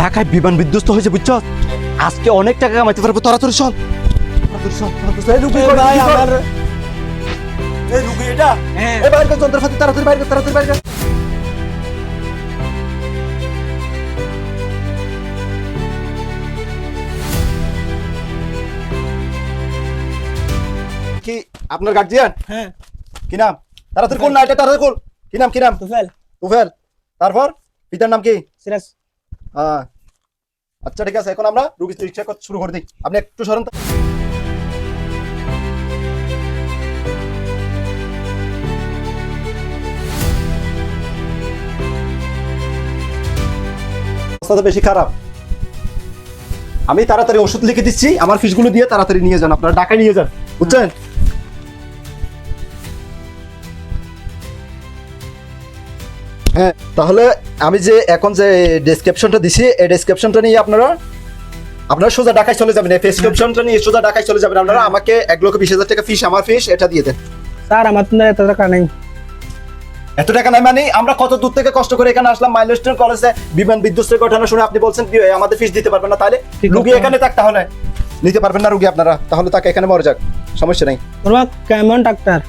ঢাকায় বিমান বিধ্বস্ত হয়েছে বুঝছ? আজকে অনেক টাকা কামাইতে পারব। তাড়াতাড়ি চল হ্যাঁ। কি আপনার গার্জিয়ান হ্যাঁ। কি নাম? তাড়াতাড়ি কোন না এটা তাড়াতাড়ি কোন কি নাম কি নাম? তুফেল তুফেল তারপর? পিতার নাম কি? সিরাজ। আচ্ছা ঠিক আছে, এখন আমরা রুগী চিকিৎসা শুরু করে দিই। আপনি একটু তো বেশি খারাপ। আমি তাড়াতাড়ি ওষুধ লিখে দিচ্ছি, আমার ফিসগুলো দিয়ে তাড়াতাড়ি নিয়ে যান, আপনারা ঢাকায় নিয়ে যান, বুঝছেন? হ্যাঁ তাহলে আমি যে এখন যে ডেসক্রিপশনটা দিছি এই ডেসক্রিপশনটা নিয়ে আপনারা আপনারা সোজা ঢাকায় চলে যাবেন। এই প্রেসক্রিপশনটা নিয়ে সোজা ঢাকায় চলে যাবেন আপনারা। আমাকে এক লক্ষ বিশ হাজার টাকা ফিস আমার ফিস এটা দিয়ে দেন। স্যার আমার তো এত টাকা নেই। এত টাকা নাই মানে আমরা কত দূর থেকে কষ্ট করে এখানে আসলাম? মাইলস্টোন কলেজে বিমান বিধ্বস্তের ঘটনা শুনে আপনি বলছেন কি, আমাদের ফিস দিতে পারবেন না। তাহলে রুগী এখানে থাক তাহলে। নিতে পারবেন না রুগী আপনারা। তাহলে তাকে এখানে মরে যাক। সমস্যা নেই। কেমন ডাক্তার?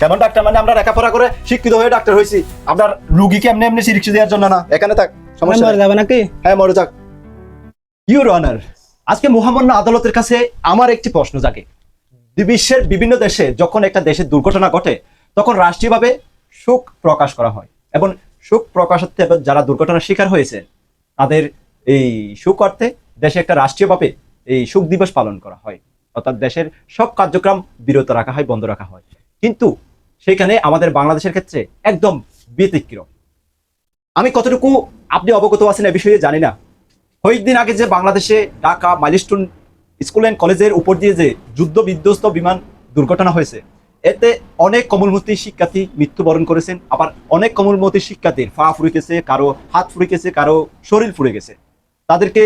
কেমন ডাক্তার মানে আমরা লেখাপড়া করে শিক্ষিত হয়ে ডাক্তার হয়েছি। আপনার রুগীকে এমনি এমনি চিকিৎসা দেওয়ার জন্য না? এখানে থাক সমস্যা মরে যাবে নাকি? হ্যাঁ মরে যাক। ইউর অনার আজকে মহামান্য আদালতের কাছে আমার একটি প্রশ্ন জাগে। বিশ্বের বিভিন্ন দেশে যখন একটা দেশের দুর্ঘটনা ঘটে তখন রাষ্ট্রীয়ভাবে শোক প্রকাশ করা হয় এবং শোক প্রকাশার্থে যারা দুর্ঘটনার শিকার হয়েছে তাদের এই শোক অর্থে দেশে একটা রাষ্ট্রীয়ভাবে এই শোক দিবস পালন করা হয়। অর্থাৎ দেশের সব কার্যক্রম বিরত রাখা হয় বন্ধ রাখা হয়। কিন্তু সেখানে আমাদের বাংলাদেশের ক্ষেত্রে একদম ব্যতিক্রম। আমি কতটুকু আপনি অবগত আছেন এ বিষয়ে জানি না। কয়েকদিন আগে যে বাংলাদেশে ঢাকা মাইলস্টোন স্কুল অ্যান্ড কলেজের উপর দিয়ে যে যুদ্ধ বিধ্বস্ত বিমান দুর্ঘটনা হয়েছে, এতে অনেক কমলমতি শিক্ষার্থী মৃত্যুবরণ করেছেন, আবার অনেক কমলমতি শিক্ষার্থীর পা ফুরে গেছে কারও হাত ফুরে গেছে কারও শরীর ফুরে গেছে। তাদেরকে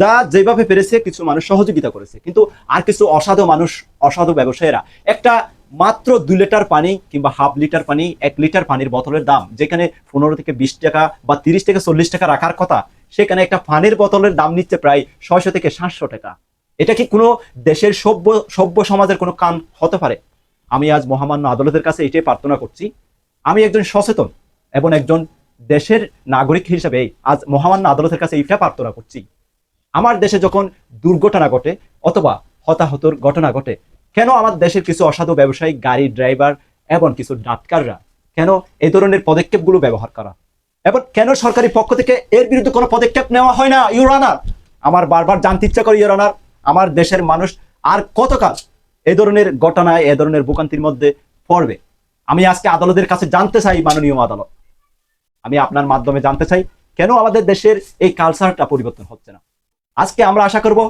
যা যেভাবে পেরেছে কিছু মানুষ সহযোগিতা করেছে, কিন্তু আর কিছু অসাধু মানুষ, অসাধু ব্যবসায়ীরা। একটা মাত্র দুই লিটার পানি কিংবা হাফ লিটার পানি, এক লিটার পানির বোতলের দাম, যেখানে পনেরো থেকে বিশ টাকা বা তিরিশ থেকে চল্লিশ টাকা রাখার কথা, সেখানে একটা পানির বোতলের দাম নিচ্ছে প্রায় ছয়শো থেকে সাতশো টাকা। এটা কি কোনো দেশের সভ্য সভ্য সমাজের কোনো কাম হতে পারে? আমি আজ মহামান্য আদালতের কাছে এটাই প্রার্থনা করছি। আমি একজন সচেতন এবং একজন দেশের নাগরিক হিসেবে আজ মহামান্য আদালতের কাছে এইটা প্রার্থনা করছি। আমার দেশে যখন দুর্ঘটনা ঘটে অথবা হতাহতর ঘটনা ঘটে কেন আমার দেশের কিছু অসাধু ব্যবসায়ী, গাড়ি ড্রাইভার এবং কিছু ডাক্তাররা কেন এই ধরনের পদক্ষেপগুলো ব্যবহার করা? এবং কেন সরকারি পক্ষ থেকে এর বিরুদ্ধে কোনো পদক্ষেপ নেওয়া হয় না? ইউরানার আমার বারবার জানতে ইচ্ছা করে ইউরানার আমার দেশের মানুষ আর কতকাল এই ধরনের ঘটনায়, এ ধরনের ভোগান্তির মধ্যে পড়বে? আমি আজকে আদালতের কাছে জানতে চাই, মাননীয় আদালত। আমি আপনার মাধ্যমে জানতে চাই, কেন আমাদের দেশের এই কালচারটা পরিবর্তন হচ্ছে না? আজকে আমরা আশা করব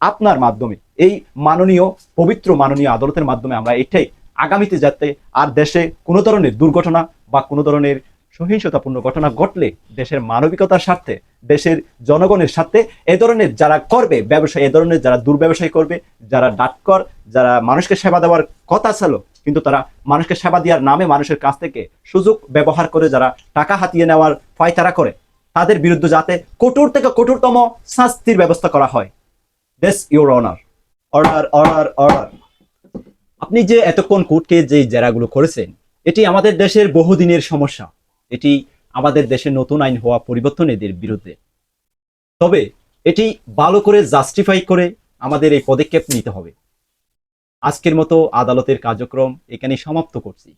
আপনার মাধ্যমে, এই মাননীয়, পবিত্র মাননীয় আদালতের মাধ্যমে আমরা এটাই আগামীতে যাতে আর দেশে কোনো ধরনের দুর্ঘটনা বা কোনো ধরনের সহিংসতাপূর্ণ ঘটনা ঘটলে দেশের মানবিকতার স্বার্থে, দেশের জনগণের স্বার্থে এ ধরনের যারা করবে ব্যবসা এ ধরনের যারা দুর্ব্যবসায়ী করবে, যারা ডাক্তার যারা মানুষকে সেবা দেওয়ার কথা ছিল, কিন্তু তারা মানুষকে সেবা দেওয়ার নামে মানুষের কাছ থেকে সুযোগ ব্যবহার করে যারা টাকা হাতিয়ে নেওয়ার ফয়তারা করে, তাদের বিরুদ্ধে যাতে কঠোর থেকে কঠোরতম শাস্তির ব্যবস্থা করা হয়। দেশ your honour order order order আপনি যে এতক্ষণ কোর্টকে যে জেরাগুলো করেছেন, এটি আমাদের দেশের বহুদিনের সমস্যা। এটি আমাদের দেশে নতুন আইন হওয়া পরিবর্তন এদের বিরুদ্ধে। তবে এটি ভালো করে জাস্টিফাই করে আমাদের এই পদক্ষেপ নিতে হবে। আজকের মতো আদালতের কার্যক্রম এখানে সমাপ্ত করছি।